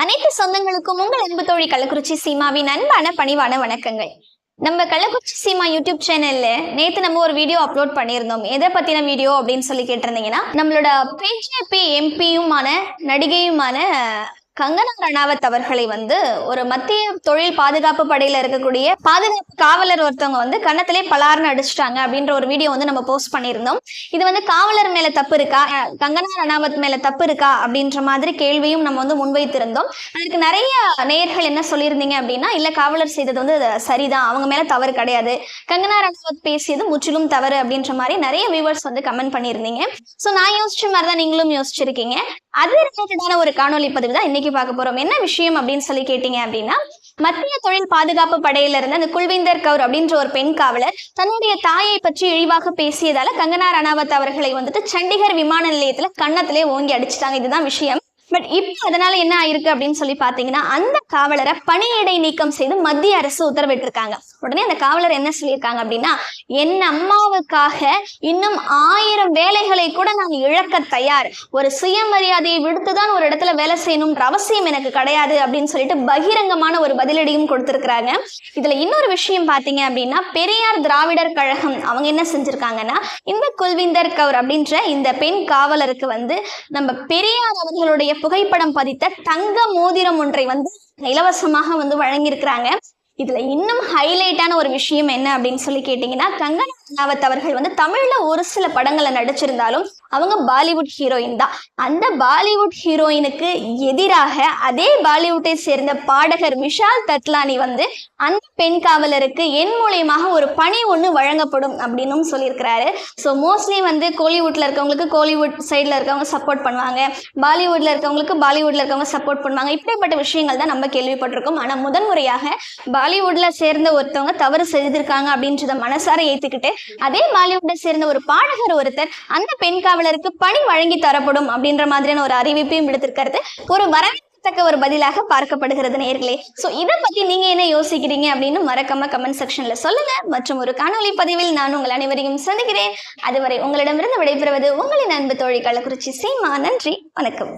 அனைத்து சொந்தங்களுக்கும் உங்கள் அன்பு தோழி கள்ளக்குறிச்சி சீமாவின் அன்பான பணிவான வணக்கங்கள். நம்ம கள்ளக்குறிச்சி சீமா யூடியூப் சேனல்ல நேத்து நம்ம ஒரு வீடியோ அப்லோட் பண்ணியிருந்தோம். எதை பத்தின வீடியோ அப்படின்னு சொல்லி கேட்டிருந்தீங்கன்னா நம்மளோட பிஜேபி எம்பியுமான நடிகையுமான கங்கனா ரணாவத் அவர்களை வந்து ஒரு மத்திய தொழில் பாதுகாப்பு படையில இருக்கக்கூடிய பாதுகாப்பு காவலர் ஒருத்தவங்க வந்து கன்னத்திலே பலார்னு அடிச்சிட்டாங்க அப்படின்ற ஒரு வீடியோ வந்து நம்ம போஸ்ட் பண்ணியிருந்தோம். இது வந்து காவலர் மேல தப்பு இருக்கா? அஹ் கங்கனா ரணாவத் மேல தப்பு இருக்கா? அப்படின்ற மாதிரி கேள்வியும் நம்ம வந்து முன்வைத்திருந்தோம். அதுக்கு நிறைய நேயர்கள் என்ன சொல்லியிருந்தீங்க அப்படின்னா இல்ல காவலர் செய்தது வந்து சரிதான். அவங்க மேல தவறு கிடையாது. கங்கனா ரணாவத் பேசியது முற்றிலும் தவறு. அப்படின்ற மாதிரி நிறைய வியூவர்ஸ் வந்து கமெண்ட் பண்ணியிருந்தீங்க. ஸோ நான் யோசிச்ச மாதிரி தான் நீங்களும் யோசிச்சிருக்கீங்க. அது ரிலேட்டடான ஒரு காணொலி பதிவு தான் இன்னைக்கு பார்க்க போறோம். என்ன விஷயம் அப்படின்னு சொல்லி கேட்டீங்க அப்படின்னா மத்திய தொழில் பாதுகாப்பு படையில இருந்து அந்த குல்விந்தர் கவுர் அப்படின்ற ஒரு பெண் காவலர் தன்னுடைய தாயை பற்றி இழிவாக பேசியதால கங்கனா ரணாவத் அவர்களை வந்துட்டு சண்டிகர் விமான நிலையத்துல கன்னத்திலே ஓங்கி அடிச்சிட்டாங்க. இதுதான் விஷயம். பட் இப்போ அதனால என்ன ஆயிருக்கு அப்படின்னு சொல்லி பாத்தீங்கன்னா அந்த காவலரை பணியிடை நீக்கம் செய்து மத்திய அரசு உத்தரவிட்டிருக்காங்க. உடனே அந்த காவலர் என்ன சொல்லியிருக்காங்க அப்படின்னா என் அம்மாவுக்காக இன்னும் ஆயிரம் வேலைகளை கூட நான் இழக்க தயார். ஒரு சுயமரியாதையை விடுத்துதான் ஒரு இடத்துல வேலை செய்யணும்ன்ற அவசியம் எனக்கு கிடையாது அப்படின்னு சொல்லிட்டு பகிரங்கமான ஒரு பதிலடியும் கொடுத்திருக்கிறாங்க. இதுல இன்னொரு விஷயம் பாத்தீங்க அப்படின்னா பெரியார் திராவிடர் கழகம் அவங்க என்ன செஞ்சிருக்காங்கன்னா இந்த குல்விந்தர் கவுர் அப்படின்ற இந்த பெண் காவலருக்கு வந்து நம்ம பெரியார் அவர்களுடைய புகைப்படம் பதித்த தங்க மோதிரம் ஒன்றை வந்து இலவசமாக வந்து வழங்கியிருக்கிறாங்க. இதுல இன்னும் ஹைலைட்டான ஒரு விஷயம் என்ன அப்படின்னு சொல்லி கேட்டீங்கன்னா கங்கனா ரனாவத் அவர்கள் வந்து தமிழ்ல ஒரு சில படங்களை நடிச்சிருந்தாலும் அவங்க பாலிவுட் ஹீரோயின் தான். அந்த பாலிவுட் ஹீரோயினுக்கு எதிராக அதே பாலிவுட்டை சேர்ந்த பாடகர் விஷால் தத்லானி வந்து அந்த பெண் காவலருக்கு என் மூலியமாக ஒரு பணி ஒன்று வழங்கப்படும் அப்படின்னும் சொல்லியிருக்கிறாரு. ஸோ மோஸ்ட்லி வந்து கோலிவுட்ல இருக்கவங்களுக்கு கோலிவுட் சைடில் இருக்கவங்க சப்போர்ட் பண்ணுவாங்க. பாலிவுட்ல இருக்கவங்களுக்கு பாலிவுட்ல இருக்கவங்க சப்போர்ட் பண்ணுவாங்க. இப்படிப்பட்ட விஷயங்கள் தான் நம்ம கேள்விப்பட்டிருக்கோம். ஆனால் முதன்முறையாக பாலிவுட்ல சேர்ந்த ஒருத்தவங்க தவறு செய்திருக்காங்க அப்படின்றத மனசார ஏற்றுக்கிட்டு அதே பாலிவுட்டை சேர்ந்த ஒரு பாடகர் ஒருத்தர் அந்த பெண் காவலருக்கு பணி வழங்கி தரப்படும் அப்படின்ற மாதிரியான ஒரு அறிவிப்பையும் விடுத்திருக்கிறது. ஒரு வரவேற்கத்தக்க ஒரு பதிலாக பார்க்கப்படுகிறது நேர்களே. ஸோ இதை பத்தி நீங்க என்ன யோசிக்கிறீங்க அப்படின்னு மறக்காம கமெண்ட் செக்ஷன்ல சொல்லுங்க. மற்றும் ஒரு காணொளி பதிவில் நான் உங்கள் அனைவரையும் சந்திக்கிறேன். அதுவரை உங்களிடமிருந்து விடைபெறுவது உங்களின் அன்பு தோழி கள்ளக்குறிச்சி சீமா. நன்றி. வணக்கம்.